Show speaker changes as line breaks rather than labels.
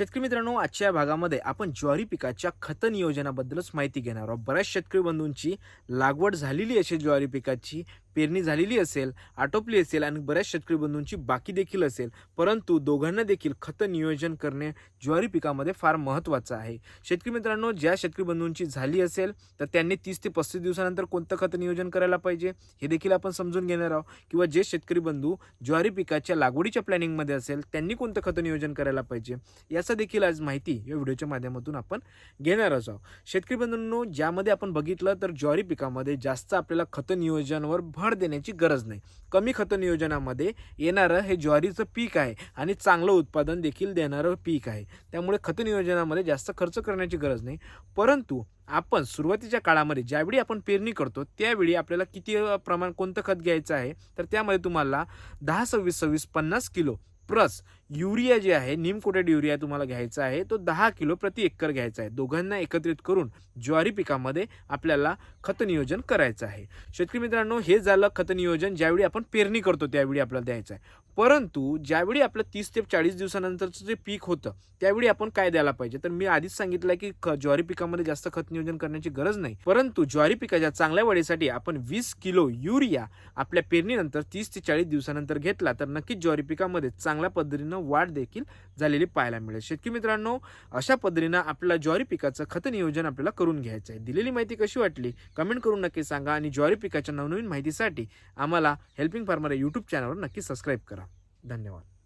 शेतकरी मित्रांनो आजच्या या भागामध्ये आपण ज्वारी पिकाच्या खत नियोजनाबद्दलच माहिती घेणार आहोत. बऱ्याच शेतकरी बंधूंची लागवड झालेली असे ज्वारी पिकाची. पेरणी झालेली असेल आटोपली असेल आणि बऱ्याच शेतकरी बंधूंची बाकी देखील असेल परंतु दोघांना देखील खत नियोजन करणे ज्वारी पिकामध्ये फार महत्त्वाचं आहे. शेतकरी मित्रांनो ज्या शेतकरी बंधूंची झाली असेल तर त्यांनी तीस ते पस्तीस दिवसानंतर कोणतं खत नियोजन करायला पाहिजे हे देखील आपण समजून घेणार आहोत. किंवा जे शेतकरी बंधू ज्वारी पिकाच्या लागवडीच्या प्लॅनिंगमध्ये असेल त्यांनी कोणतं खत नियोजन करायला पाहिजे याचा देखील आज माहिती या व्हिडिओच्या माध्यमातून आपण घेणारच आहोत. शेतकरी बंधूंनो ज्यामध्ये आपण बघितलं तर ज्वारी पिकामध्ये जास्त आपल्याला खत नियोजनवर भर देण्याची गरज नाही. कमी खत नियोजनामध्ये येणारं हे ज्वारीचं पीक आहे आणि चांगलं उत्पादन देखील देणारं पीक आहे. त्यामुळे खत नियोजनामध्ये जास्त खर्च करण्याची गरज नाही. परंतु आपण सुरुवातीच्या काळामध्ये ज्यावेळी आपण पेरणी करतो त्यावेळी आपल्याला किती प्रमाण कोणतं खत घ्यायचं आहे? तर त्यामध्ये तुम्हाला दहा सव्वीस सव्वीस पन्नास किलो प्लस युरिया जे आहे निम कोटेड युरिया तुम्हाला घ्यायचा आहे तो दहा किलो प्रति एकर घ्यायचा आहे. दोघांना एकत्रित करून ज्वारी पिकामध्ये आपल्याला खत नियोजन करायचं आहे. शेतकरी मित्रांनो हे झालं खत नियोजन ज्यावेळी आपण पेरणी करतो त्यावेळी आपल्याला द्यायचं आहे. परंतु ज्यावेळी आपलं तीस ते चाळीस दिवसानंतरचं जे पीक होतं त्यावेळी आपण काय द्यायला पाहिजे? तर मी आधीच सांगितलं की ख- ज्वारी पिकामध्ये जास्त खत नियोजन करण्याची गरज नाही. परंतु ज्वारी पिकाच्या चांगल्या वाढीसाठी आपण वीस किलो युरिया आपल्या पेरणीनंतर तीस ते चाळीस दिवसानंतर घेतला तर नक्कीच ज्वारी पिकामध्ये चांगल्या पद्धतीनं वाढ देखील झालेली पाहायला मिळेल. शेतकरी मित्रांनो अशा पद्धतीनं आपल्याला ज्वारी पिकाचं खत नियोजन आपल्याला करून घ्यायचं आहे दिलेली माहिती कशी वाटली? कमेंट करून नक्की सांगा आणि ज्वारी पिकाच्या नवनवीन माहितीसाठी आम्हाला हेल्पिंग फार्मर यूट्यूब चॅनलवर नक्की सबस्क्राईब करा. धन्यवाद.